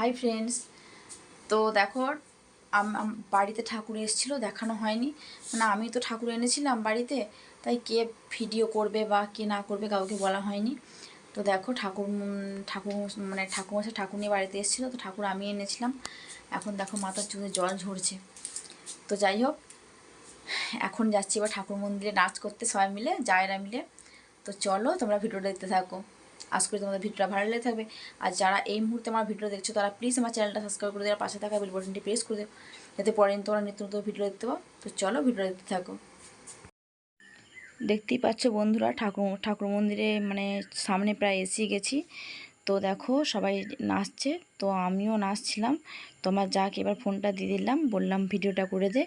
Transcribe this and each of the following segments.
Hi friends তো দেখো বাড়িতে ঠাকুর এসেছিল, দেখানো হয়নি। মানে আমি তো ঠাকুর এনেছিলাম বাড়িতে, তাই কে ভিডিও করবে বা কে না করবে কাউকে বলা হয়নি। তো দেখো, ঠাকুর ঠাকুর মানে ঠাকুরমশাই ঠাকুর নিয়ে বাড়িতে এসেছিল, তো ঠাকুর আমি এনেছিলাম। এখন দেখো, মাথার চুলে জল ঝরছে। তো যাই হোক, এখন যাচ্ছি এবার ঠাকুর মন্দিরে নাচ করতে সবাই মিলে জায়রা মিলে। তো চলো, তোমরা ভিডিওটা দেখতে থাকো। আজ করি তোমাদের ভিডিওটা ভালো লেগে থাকবে। আর যারা এই মুহূর্তে আমার ভিডিও দেখছ, তারা প্লিজ আমার চ্যানেলটা সাবস্ক্রাইব করে দেওয়ার পাশে থাকা বেল বাটনটি প্রেস করে দেবো যাতে পরে তোমরা নিত্য নতুন ভিডিও দেখতে পাও। তো চলো ভিডিও দেখতে থাকো। দেখতেই পাচ্ছ বন্ধুরা, ঠাকুর ঠাকুর মন্দিরে মানে সামনে প্রায় এসে গেছি। তো দেখো সবাই নাচছে, তো আমিও নাচছিলাম। তোমার যাকে এবার ফোনটা দিয়ে দিলাম, বললাম ভিডিওটা করে দে।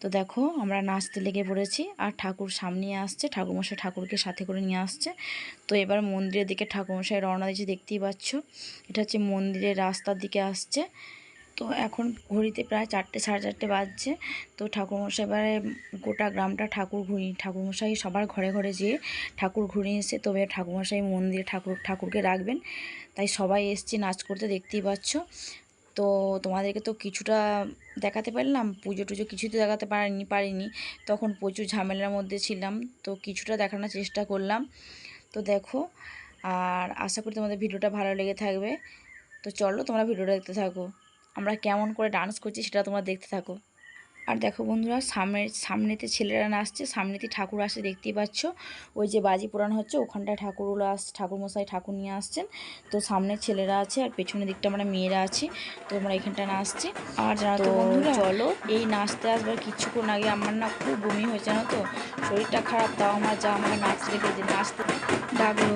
তো দেখো আমরা নাচতে লেগে পড়েছি আর ঠাকুর সামনে আসছে, ঠাকুরমশাই ঠাকুরকে সাথে করে নিয়ে আসছে। তো এবার মন্দিরের দিকে ঠাকুরমশাই রওনা দিয়েছে, দেখতেই পাচ্ছ। এটা হচ্ছে মন্দিরের রাস্তার দিকে আসছে। তো এখন ঘড়িতে প্রায় চারটে, সাড়ে চারটে বাজছে। তো ঠাকুরমশাই এবারে গোটা গ্রামটা ঠাকুর ঘুরি, ঠাকুরমশাই সবার ঘরে ঘরে যেয়ে ঠাকুর ঘুরিয়ে এসে তবে ঠাকুরমশাই মন্দিরে ঠাকুর, ঠাকুরকে রাখবেন। তাই সবাই এসছে নাচ করতে, দেখতেই পাচ্ছ। তো তোমাদেরকে তো কিছুটা দেখাতে পারলাম, পুজো টুজো কিছুই তো দেখাতে পারিনি পারিনি। তখন প্রচুর ঝামেলার মধ্যে ছিলাম, তো কিছুটা দেখানোর চেষ্টা করলাম। তো দেখো, আর আশা করি তোমাদের ভিডিওটা ভালো লেগে থাকবে। তো চলো তোমরা ভিডিওটা দেখতে থাকো। আমরা কেমন করে ডান্স করছি সেটা তোমরা দেখতে থাকো। আর দেখো বন্ধুরা সামনের সামনেতে ছেলেরা নাচছে সামনেতে ঠাকুর আসছে দেখতেই পাচ্ছ। ওই যে বাজি পোড়ানো হচ্ছে ওখানটায় ঠাকুরগুলো আস ঠাকুরমশাই ঠাকুর নিয়ে আসছেন। তো সামনে ছেলেরা আছে আর পেছনের দিকটা আমরা মেয়েরা আছি তো আমরা এখানটা নাচছি। আর জানো তো বন্ধুরা চলো এই নাচতে আসবার কিছুক্ষণ আগে আমার না খুব বমি হয়েছে জানো তো? শরীরটা খারাপ তাও আমার যা আমাকে নাচতে দেখে নাচতে ডাকলো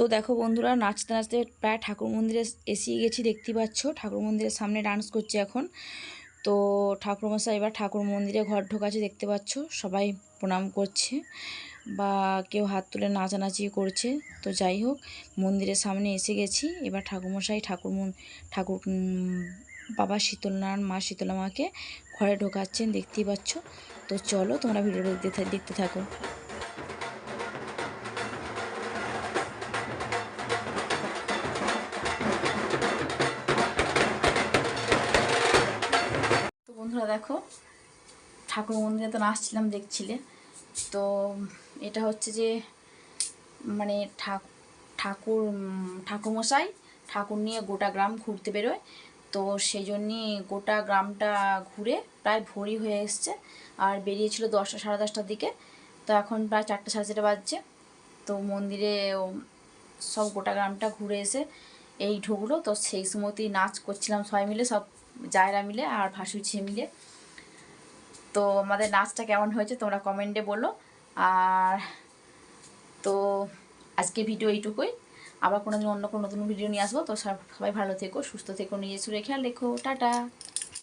তো দেখো বন্ধুরা, নাচতে নাচতে প্রায় ঠাকুর মন্দিরে এসে গেছি, দেখতে পাচ্ছ। ঠাকুর মন্দিরের সামনে ডান্স করছে এখন। তো ঠাকুরমশাই, এবার ঠাকুর মন্দিরে ঘর ঢোকাচ্ছে, দেখতে পাচ্ছ। সবাই প্রণাম করছে বা কেউ হাত তুলে নাচানাচি করছে। তো যাই হোক, মন্দিরের সামনে এসে গেছি। এবার ঠাকুরমশাই ঠাকুর ঠাকুর বাবা শীতলনারায়ণ, মা শীতলা মাকে ঘরে ঢোকাচ্ছেন, দেখতেই পাচ্ছ। তো চলো, তোমরা ভিডিওটা দেখতে দেখতে থাকো। দেখো। ঠাকুর মন্দিরে তো নাচছিলাম দেখছিলে। তো এটা হচ্ছে যে মানে ঠাক- ঠাকুর, ঠাকুরমশাই ঠাকুর নিয়ে গোটা গ্রাম ঘুরতে বেরোয়। তো সেই জন্যই গোটা গ্রামটা ঘুরে প্রায় ভরি হয়ে এসছে। আর বেরিয়েছিল দশটা, সাড়ে দশটার দিকে। তো এখন প্রায় চারটে, সাড়ে চারটে বাজছে। তো মন্দিরে সব গোটা গ্রামটা ঘুরে এসে এই ঢুকলো। তো সেই সময়তেই নাচ করছিলাম সবাই মিলে। সব জায়রা মিলে আর ভাসুরছি মিলে। তো আমাদের নাচটা কেমন হয়েছে তোমরা কমেন্টে বলো। আর তো আজকে ভিডিও এইটুকুই। আবার কোনো দিন অন্য কোনো নতুন ভিডিও নিয়ে আসব। তো সবাই ভালো থেকো, সুস্থ থেকো, নিজের সুরে খেয়াল রেখো। টাটা!